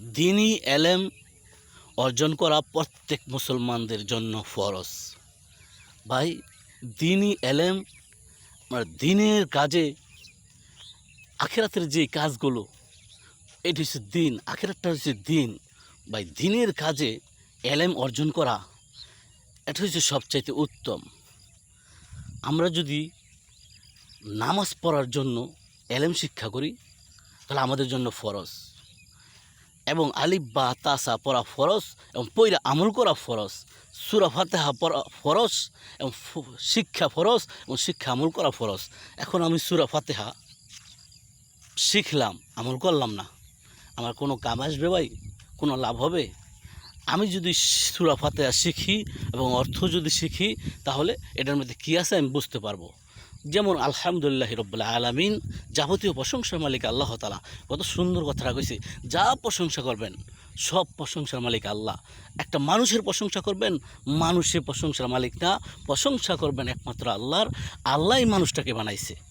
দিনই এলেম অর্জন করা প্রত্যেক মুসলমানদের জন্য ফরজ। ভাই, দিনই এলেম মানে দিনের কাজে আখেরাতের যে কাজগুলো, এটি হচ্ছে দিন, আখেরাতটা হচ্ছে দিন। ভাই, দিনের কাজে এলেম অর্জন করা, এটা হচ্ছে সবচাইতে উত্তম। আমরা যদি নামাজ পড়ার জন্য এলেম শিক্ষা করি, তাহলে আমাদের জন্য ফরজ। এবং আলিফ বা তাসা পড়া ফরজ এবং পৈরা আমল করা ফরজ। সুরা ফাতেহা পড়া ফরজ এবং শিক্ষা ফরজ এবং শিক্ষা আমল করা ফরজ। এখন আমি সুরা ফাতেহা শিখলাম, আমল করলাম না। আমার কোনো কাম আসবে ভাই? কোনো লাভ হবে? আমি যদি সুরা ফাতেহা শিখি এবং অর্থ যদি শিখি, তাহলে এটার মধ্যে কী আছে আমি বুঝতে পারব। যেমন আলহামদুলিল্লাহ রব্বুল্লাহ আলামিন যাবতীয় প্রশংসার মালিক আল্লাহ তালা কত সুন্দর কথা কইছে। যা প্রশংসা করবেন, সব প্রশংসার মালিক আল্লাহ। একটা মানুষের প্রশংসা করবেন, মানুষের প্রশংসার মালিক না প্রশংসা করবেন একমাত্র আল্লাহর। আল্লাহই মানুষটাকে বানাইছে।